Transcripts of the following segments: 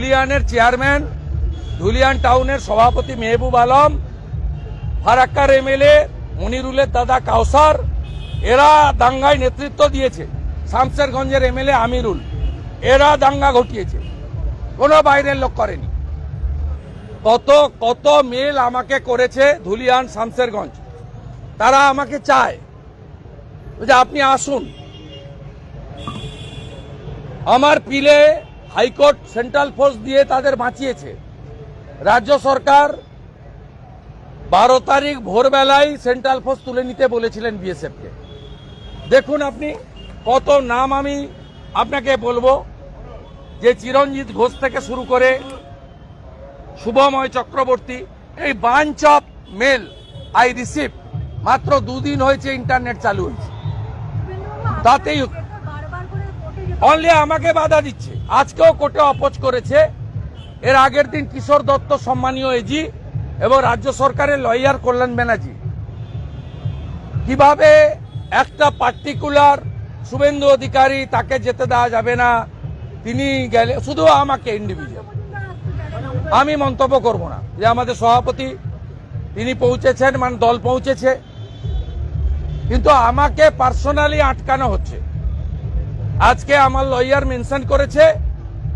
ধুলিয়ানের chairman, Dhulian টাউনের সভাপতি মেহবুব আলম, ফারাক্কার এমএলএ মনিরুলের দাদা কাউসার, এরা দাঙ্গায় নেতৃত্ব দিয়েছে। শামসেরগঞ্জের এমএলএ আমিরুল, এরা দাঙ্গা ঘটিয়েছে। কোনো বাইরের লোক করেনি। কত কত মেল আমাকে করেছে ধুলিয়ান শামসেরগঞ্জ তারা আমাকে চায়। যে আপনি আসুন। আমার পিলে হাইকোর্ট সেন্ট্রাল ফোর্স দিয়ে তাদের বাঁচিয়েছে। রাজ্য সরকার বারো তারিখ ভোরবেলায় সেন্ট্রাল ফোর্স তুলে নিতে বলেছিলেন বিএসএফকে। দেখুন আপনি কত নাম আমি আপনাকে বলব যে চিরঞ্জিত ঘোষ থেকে শুরু করে শুভময় চক্রবর্তী, এই bunch of mail I receive মাত্র দুদিন হয়েছে ইন্টারনেট চালু হয়েছে। তাতেই অনলি আমাকে বাধা দিচ্ছে। আজকেও কোর্টে অপোজ করেছে। এর আগের দিন কিশোর দত্ত সম্মানীয় এজি এবং রাজ্য সরকারের লয়ার কল্যাণ ব্যানার্জি। কীভাবে একটা পার্টিকুলার শুভেন্দু অধিকারী তাকে যেতে দেওয়া যাবে না, তিনি গেলে শুধু আমাকে ইন্ডিভিজুয়াল আমি মন্তব্য করব না। যে আমাদের সভাপতি, তিনি পৌঁছেছেন মানে দল পৌঁছেছে। কিন্তু আমাকে পার্সোনালি আটকানো হচ্ছে। আজকে আমার লয়ার মেনশন করেছে,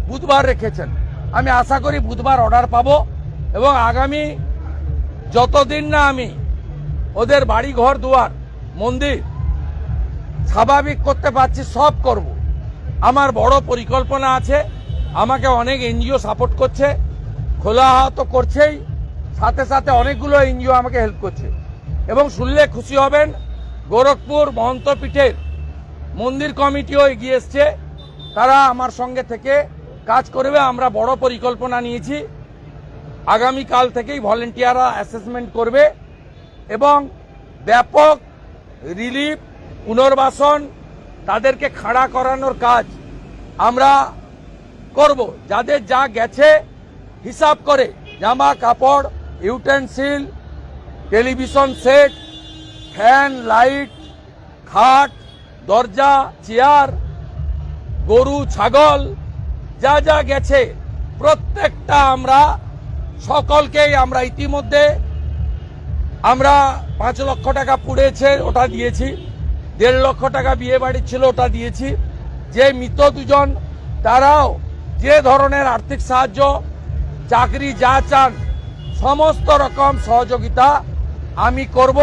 বুধবার রেখেছেন। আমি আশা করি বুধবার অর্ডার পাবো এবং আগামী যতদিন না আমি ওদের বাড়ি ঘর দুয়ার, মন্দির স্বাভাবিক করতে পারছি, সব করব। আমার বড় পরিকল্পনা আছে, আমাকে অনেক এনজিও সাপোর্ট করছে, খোলা তো করছেই, সাথে সাথে অনেকগুলো এনজিও আমাকে হেল্প করছে। এবং শুনলে খুশি হবেন, গোরখপুর মহন্ত পীঠের মন্দির কমিটিও এগিয়ে এসছে। তারা আমার সঙ্গে থেকে কাজ করবে, আমরা বড় পরিকল্পনা নিয়েছি। আগামীকাল থেকেই ভলেন্টিয়াররা অ্যাসেসমেন্ট করবে এবং ব্যাপক রিলিফ পুনর্বাসন, তাদেরকে খাড়া করানোর কাজ আমরা করব। যাদের যা গেছে, হিসাব করে, জামা কাপড় utensil television set fan light খাট দরজা, চেয়ার, গরু, ছাগল, যা যা গেছে, প্রত্যেকটা আমরা, সকলকেই আমরা ইতিমধ্যে, আমরা পাঁচ লক্ষ টাকা পুড়েছে, ওটা দিয়েছি। দেড় লক্ষ টাকা বিয়ে বাড়ির ছিল, ওটা দিয়েছি। যে মৃত দুজন, তারাও যে ধরনের আর্থিক সাহায্য, চাকরি যা চান, সমস্ত রকম সহযোগিতা আমি করব।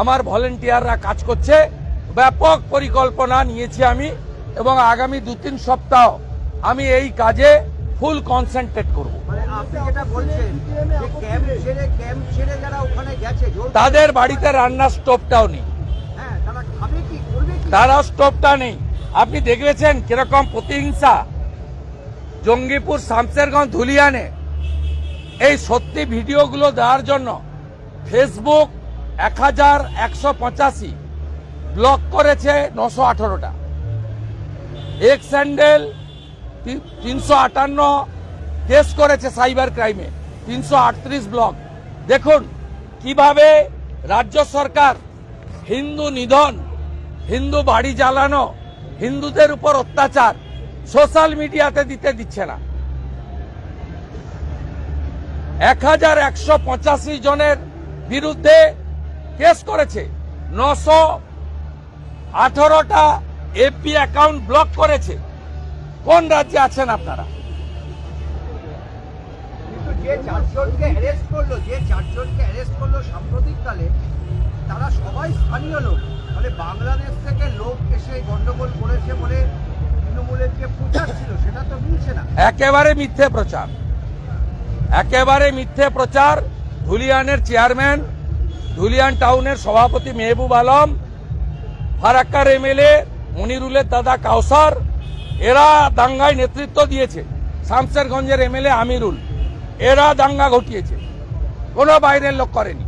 আমার ভলেন্টিয়াররা কাজ করছে। ব্যাপক পরিকল্পনা নিয়েছি আমি এবং আগামী দু তিন সপ্তাহ আমি এই কাজে ফুল কনসেন্ট্রেট করব। মানে তাদের বাড়িতে রান্নার স্টোভটাও নেই। হ্যাঁ তারা স্টোভটা নেই। আপনি দেখবেছেন কীরকম প্রতিহিংসা? জঙ্গিপুর শামসেরগঞ্জ ধুলিয়ানে। এই সত্যি ভিডিওগুলো দেওয়ার জন্য ফেসবুক এক হাজার একশো পঁচাশি ব্লক করেছে নশো আঠারোটা। এক স্যান্ডেল তিনশো আটান্ন কেস করেছে সাইবার ক্রাইমে, তিনশো আটত্রিশ ব্লক। দেখুন, কীভাবে রাজ্য সরকার হিন্দু নিধন, হিন্দু বাড়ি জ্বালানো, হিন্দুদের উপর অত্যাচার সোশ্যাল মিডিয়াতে দিতে দিচ্ছে না। এক হাজার একশো পঁচাশি জনের বিরুদ্ধে কেস করেছে নশো আঠারোটা এপি অ্যাকাউন্ট ব্লক করেছে। কোন রাজ্যে আছেন আপনারা? কিন্তু যে চারজনকে অ্যারেস্ট করল যে চারজনকে অ্যারেস্ট করল সাম্প্রতিককালে তারা সবাই স্থানীয় লোক। মানে বাংলাদেশ থেকে লোক এসে গন্ডগোল করেছে বলে তৃণমূলের যে প্রচার ছিল সেটা তো মিলছে না। একেবারে মিথ্যে প্রচার। একেবারে মিথ্যে প্রচার। ধুলিয়ানের চেয়ারম্যান ধুলিয়ান টাউনের সভাপতি মেহবুব আলম ফারাক্কার এমএলএ মনিরুলের দাদা কাউসার, এরা দাঙ্গায় নেতৃত্ব দিয়েছে। শামসেরগঞ্জের এমএলএ আমিরুল, এরা দাঙ্গা ঘটিয়েছে। কোনো বাইরের লোক করেনি।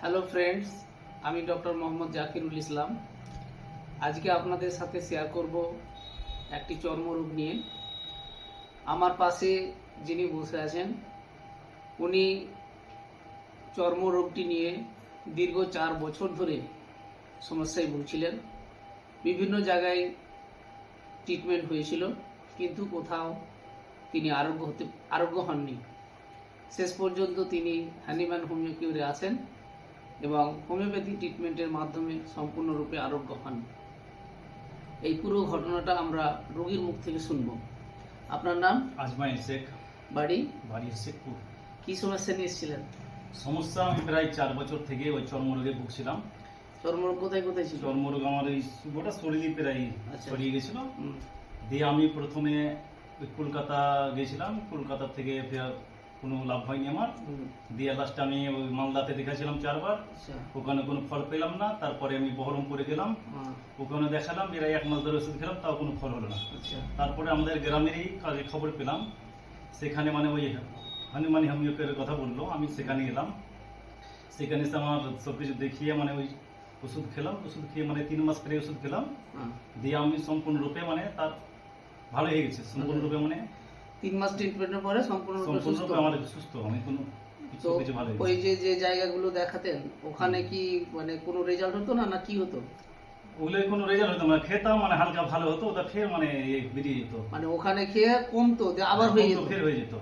হ্যালো ফ্রেন্ডস, আমি ডক্টর মোহাম্মদ জাকিরুল ইসলাম। আজকে আপনাদের সাথে শেয়ার করব একটি চর্মরোগ নিয়ে। আমার পাশে যিনি বসে আছেন, উনি চর্মরোগটি নিয়ে দীর্ঘ চার বছর ধরে সমস্যায় ভুগছিলেন। বিভিন্ন জায়গায় ট্রিটমেন্ট হয়েছিল কিন্তু কোথাও তিনি আরোগ্য হতে আরোগ্য হননি। শেষ পর্যন্ত তিনি হ্যানিম্যান হোমিও কিউরে আছেন এবং হোমিওপ্যাথি ট্রিটমেন্টের মাধ্যমে সম্পূর্ণরূপে আরোগ্য হন। এই পুরো ঘটনাটা আমরা রোগীর মুখ থেকে শুনব। আপনার নাম? আজমাইল শেখ বাড়ি? বাড়ি শেখপুর কি সমস্যা নিয়ে এসেছিলেন? সমস্যা আমি প্রায় চার বছর থেকে ওই চর্মরোগে ভুগছিলাম। চর্মরোগ কোথায় কোথায় ছিল? চর্মরোগ আমার এই গোটা শরীরই প্রায় আচ্ছা। ছড়িয়ে গেছিল। দিয়ে আমি প্রথমে কলকাতা গেছিলাম। কলকাতা থেকে ফের কোনো লাভ হয়নি আমার। দিয়ে লাস্টে আমি ওই মালদাতে দেখাছিলাম চারবার। আচ্ছা। ওখানে কোনো ফল পেলাম না। তারপরে আমি বহরমপুরে গেলাম। ওখানে দেখালাম প্রায় এক মাস ধরে ওষুধ খেলাম তাও কোনো ফল হলো না। আচ্ছা। তারপরে আমাদের গ্রামেরই কাজে খবর পেলাম। সেখানে মানে ওই হনুমানি হোমিওপ্যাথের কথা বলল। আমি সেখানে গেলাম সেখানে এসে আমার সব কিছু দেখিয়ে মানে ওই ওষুধ খেলাম ওষুধ খেয়ে মানে তিন মাস পরে ওষুধ খেলাম। হ্যাঁ। দিয়ে আমি সম্পূর্ণরূপে মানে তার ভালো হয়ে গেছে সম্পূর্ণরূপে মানে তিন মাস ট্রিটমেন্টের পরে সম্পূর্ণরূপে সুস্থ? আমার সুস্থ আমি কোনো তো হয়ে ওই যে যে জায়গাগুলো দেখাতেন ওখানে কি মানে কোনো রেজাল্ট হতো না না কি হতো? ওগুলো কোনো রেজাল্ট হতো না খেতাম মানে হালকা ভালো হতো ওটা ফের মানে বেরিয়ে যেত। মানে ওখানে খেয়ে কমতো আবার হয়ে যেত। ফের হয়ে যেত।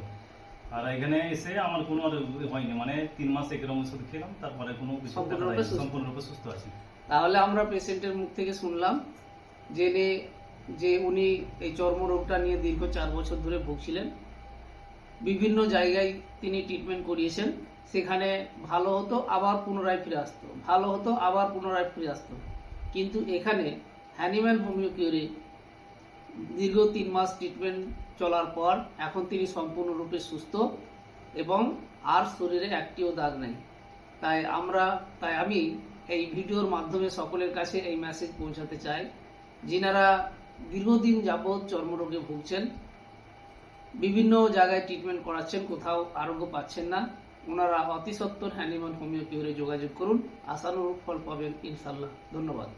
আর এখানে এসে আমার কোনো আর হয়নি মানে তিন মাস একরকম ওষুধ খেলাম তারপরে কোনো কিছু সম্পূর্ণরূপে সুস্থ। আছি। তাহলে আমরা পেশেন্টের মুখ থেকে শুনলাম জেনে যে উনি এই চর্মরোগটা নিয়ে দীর্ঘ চার বছর ধরে ভুগছিলেন। বিভিন্ন জায়গায় তিনি ট্রিটমেন্ট করিয়েছেন সেখানে ভালো হতো আবার পুনরায় ফিরে আসতো। ভালো হতো আবার পুনরায় ফিরে আসতো। কিন্তু এখানে হ্যানিম্যান হোমিওকিওরে দীর্ঘ তিন মাস ট্রিটমেন্ট চলার পর এখন তিনি সম্পূর্ণরূপে সুস্থ এবং আর শরীরে একটিও দাগ নেই। তাই আমরা, তাই আমি এই ভিডিওর মাধ্যমে সকলের কাছে এই মেসেজ পৌঁছাতে চাই, যিনারা দীর্ঘদিন যাবৎ চর্মরোগে ভুগছেন, বিভিন্ন জায়গায় ট্রিটমেন্ট করাচ্ছেন, কোথাও আরোগ্য পাচ্ছেন না, ওনারা অতি সত্বর হ্যানিম্যান হোমিওপ্যাথি যোগাযোগ করুন, আশানুরূপ ফল পাবেন ইনশাল্লাহ ধন্যবাদ।